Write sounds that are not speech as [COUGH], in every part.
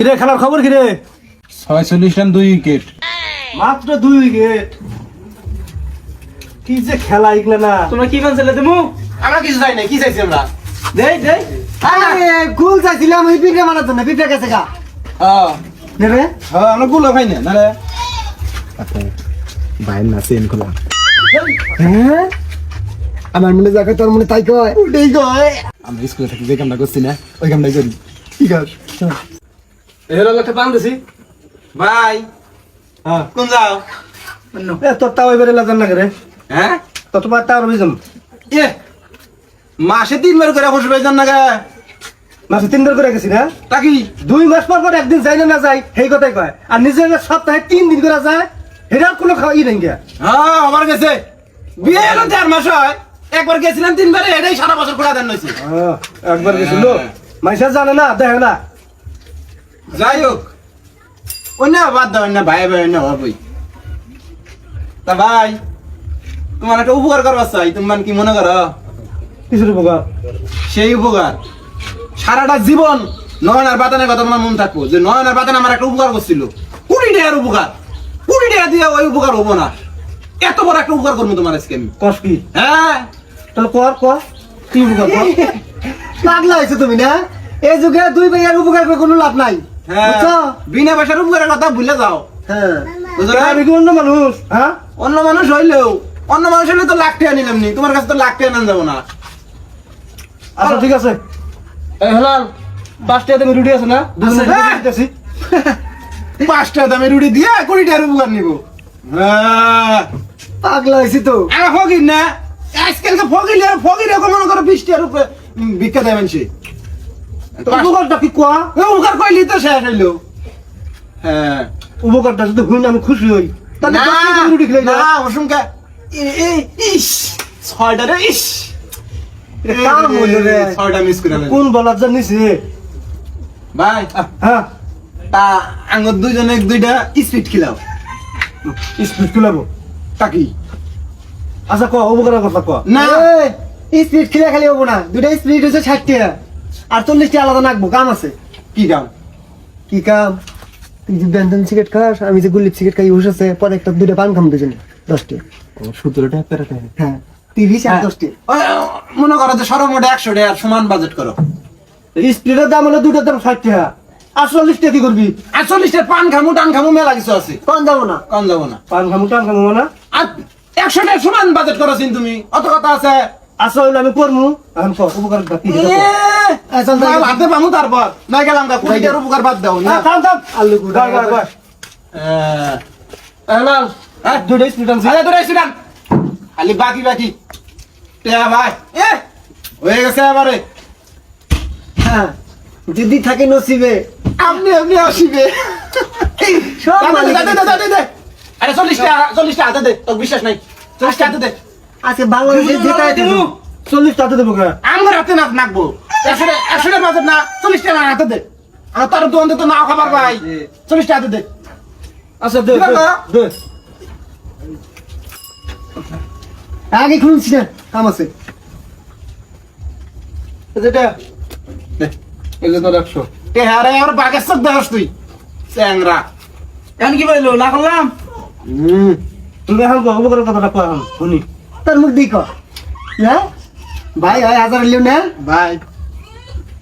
কিরে খেলার খবর কিরে? ছয়চল্লিশ রান দুই উইকেট। মাত্র দুই উইকেট। কি যে খেলা এগুলা না। তোমরা কি বানছিলে তুমি আমরা কিছু চাই না কি চাইছি আমরা? দেই দেই। আরে চাইছিলাম ওই পিঠে মারার জন্য পিঠে গেছে গা। হ্যাঁ। নেবে হ্যাঁ আমরা গুলো খাই না নাহলে বাইর না সেন খোলা। হ্যাঁ? আমার মনে যাকে তোর মনে তাই কয়। উঠেই কয়। আমরা স্কুলে থাকি যে কামটা করছি না ওই কামটাই করি। ঠিক আছে। এর লোকটা পান দিছি। ভাই। হ্যাঁ। কোন যাও? এ তোর তাও এবারে লাগান না রে। হ্যাঁ? তো তোমার তাও রবিজন এ মাসে তিনবার করে বসে পাইছেন না গে। মাসে তিনবার করে গেছি না? তাকি দুই মাস পর পর একদিন যাই না না যাই সেই কথাই কয়। আর নিজে সপ্তাহে তিন দিন করে যায় এটার কোনো খাওয়া ই নেই গিয়া। হ্যাঁ আমার গেছে। বিয়ে হলো চার মাস হয়। একবার গেছিলাম তিনবারে এটাই সারা বছর করে দেন নইছে হ্যাঁ, একবার গেছিল। মাইসা জানে না দেখে না। যাই হোক অন্য বাদ দাও অন্য ভাই ভাই অন্য ভাবই তা ভাই তোমার একটা উপকার করবার চাই তোমার কি মনে করো? উপকার? সেই উপকার। সারাটা জীবন নয়নার বাতানের কথা তোমার মন থাকব। যে নয়নার বাতান আমার একটা উপকার করছিল। কুড়ি টাকার উপকার। কুড়ি টাকা দিয়ে ওই উপকার হব না। এত বড় একটা উপকার করব তোমার আজকে আমি। কস কি? হ্যাঁ? তাহলে কর কর। কি উপকার কর? পাগলা হয়েছে তুমি না? এই যুগে দুই ভাইয়ার উপকার করে কোনো লাভ নাই। বুঝছ? বিনা পয়সার উপকারের কথা ভুলে যাও। হ্যাঁ? আমি কি অন্য মানুষ? হ্যাঁ? অন্য মানুষ হইলেও অন্য মানুষ হইলে তো লাখ টাকা নিলাম নি তোমার কাছে তো লাখ টাকা নেন যাব না। আচ্ছা ঠিক আছে। এই হেলাল তুমি রুটি আছে না। [LAUGHS] পাঁচটা দামে রুটি দিয়ে কুড়ি টাকার উপকার নিব। হ্যাঁ। পাগলা হয়েছি তো। ফকির না আজকালকে ফকির ফকির এখন মনে করো বিশ টাকার উপরে ভিক্ষা দেবেন সে উপকারটা কি কোয়া? উপকার কইলি তো শেষ হইল। হ্যাঁ উপকারটা আমি খুশি হই। তাহলে রুটি খেলে না অসংখ্যা। ইস ছয়টা রে ইস। কোন বলার নিছে? ভাই হ্যাঁ। তা দুইজনে দুইটা স্পিড খিলাও। স্পিড তাকি আচ্ছা ক কথা ক। না। স্পিড খেলে খালি হব না। দুটা স্পিড হচ্ছে ষাট টাকা আর চল্লিশটা আলাদা নাকবো কাম আছে। কি কাম? কি কাম? তুই যে ব্যান্ডন সিগারেট খাস আমি যে গুলিপ সিগারেট খাই বসেছে পরে একটা দুটো পান খাম দুজনে দশটা। সতেরো টাকা তেরো টাকা হ্যাঁ তিরিশ আর দশটা। ওই, মনে করো যে সর্বমোট একশো টাকা সমান বাজেট করো। স্পিডের দাম হলো দুটোর দাম ষাট টাকা। আর চল্লিশ কি করবি? আর চল্লিশটা পান খামু টান খামু মেলা কিছু আছে। কম যাব না। কম যাব না। পান খামু টান খামু না আর একশো টাকা সমান বাজেট করো তুমি। অত কথা আছে? আচ্ছা হইলে আমি করব এখন ক উপকার কি এ, আচ্ছা, না, ভাবতে পামু তারপর। না গেলাম গা কুড়ি টাকার উপকার বাদ দাও না? থাম থাম। আলু গুড়া হ্যাঁ। হেলাল হ্যাঁ? দুটো স্পিড আনছি আরে এসে ডান। খালি বাকি বাকি। টেয়া ভাই। এ। হয়ে গেছে এবারে। হ্যাঁ। যদি থাকে নসিবে। আপনি আপনি আসিবে। সব দে, দে, দে, দে। আরে চল্লিশটা চল্লিশটা হাতে দে তোর বিশ্বাস নাই। চল্লিশটা হাতে দে। আজকে বাংলাদেশে যেটা দিবো? চল্লিশ টাকা দেবো আমার হাতে না নাকবো। একশো টাকা একশো টাকা না চল্লিশটা না হাতে দে। আমার তার দোকান তো নাও খাবার ভাই। চল্লিশটা হাতে দে। আচ্ছা দে দে আগে খুলছি না কাম আছে। যেটা। এই যে তোর একশো। এ হ্যাঁ রে আমার বাগের চোখ দেখাস তুই চ্যাংরা। এখন কি পাইলো না করলাম হুম। তুমি এখন গল্প করার কথাটা শুনি। তোর মুখ দিক হ্যাঁ? ভাই হয় হাজার লিও না। ভাই।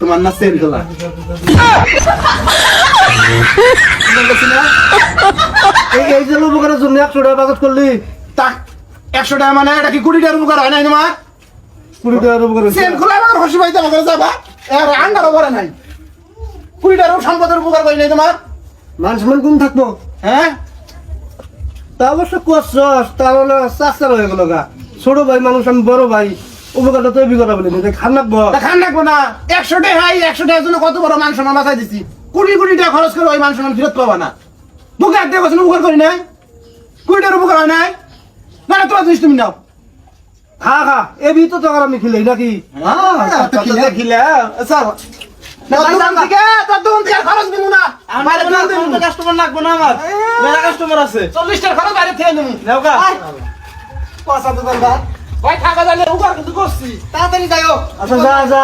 তোমার না সেল খেলা এই যে লোক করার জন্য একশো টাকা বাজেট করলি তা একশো টাকা মানে এটা কি কুড়ি টাকার উপকার হয় নাই তোমার? কুড়ি টাকার উপর সেল খোলা আমার খুশি পাইতে আমাকে যাবা। এর আন্ডারও করে নাই। কুড়ি টাকার সম্পদের উপকার করি নাই তোমার। মান সম্মান কোন থাকব? হ্যাঁ? তা অবশ্য করছস তাহলে চাষার হয়ে গেল গা। ছোট ভাই মানুষ আমি বড় ভাই উপকারটা তো বিকটা বলি না খান রাখব। খান রাখব না। একশো টাকা একশো টাকার জন্য কত বড় মান সম্মান বাঁচাই দিছি। কুড়ি কোটি টাকা খরচ করে ওই মান সম্মান ফেরত পাবা না। বুকে হাত দিয়ে বসে উপকার করি নাই। টাকার উপকার হয় নাই। না না তোমার জিনিস তুমি নাও। খা খা। এবি তো তখন আমি খেলে নাকি খিলে। স্যার। না আমার বাইরে কাস্টমার লাগবো না আমার। কাস্টমার আছে। চল্লিশ টাকার খরচ বাইরে থেকে নেব। পয়সা দোকানদার ভাই থাকা উপকার কিন্তু করছি। তাড়াতাড়ি যাইও আচ্ছা যা যা।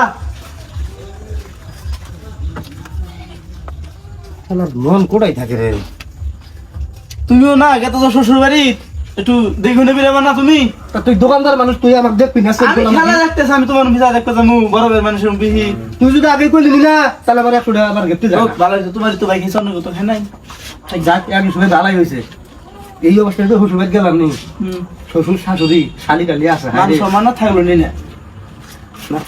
আমার মন কোটাই থাকে রে? তুমিও না গেতো তো শ্বশুর বাড়ি একটু দেখে নেবি রে না তুমি। তা তুই দোকানদার মানুষ তুই আমাকে দেখবি না আমি করলাম খেলা দেখতেছি আমি তোমার ভিসা দেখতে যাব বড় মানুষের বিহি তুই যদি আগে কইলি না তাহলে আমার একশো টাকা আমার গেতে ও, ভালো তোমার তো ভাই খেয়েছ অন্য তো খাই নাই। যাক আমি শুনে দালাই হয়েছে। এই অবস্থায় তো শ্বশুর গেলাম নি। শ্বশুর শাশুড়ি শালি টালি আছে মান সম্মান থাকল না। না।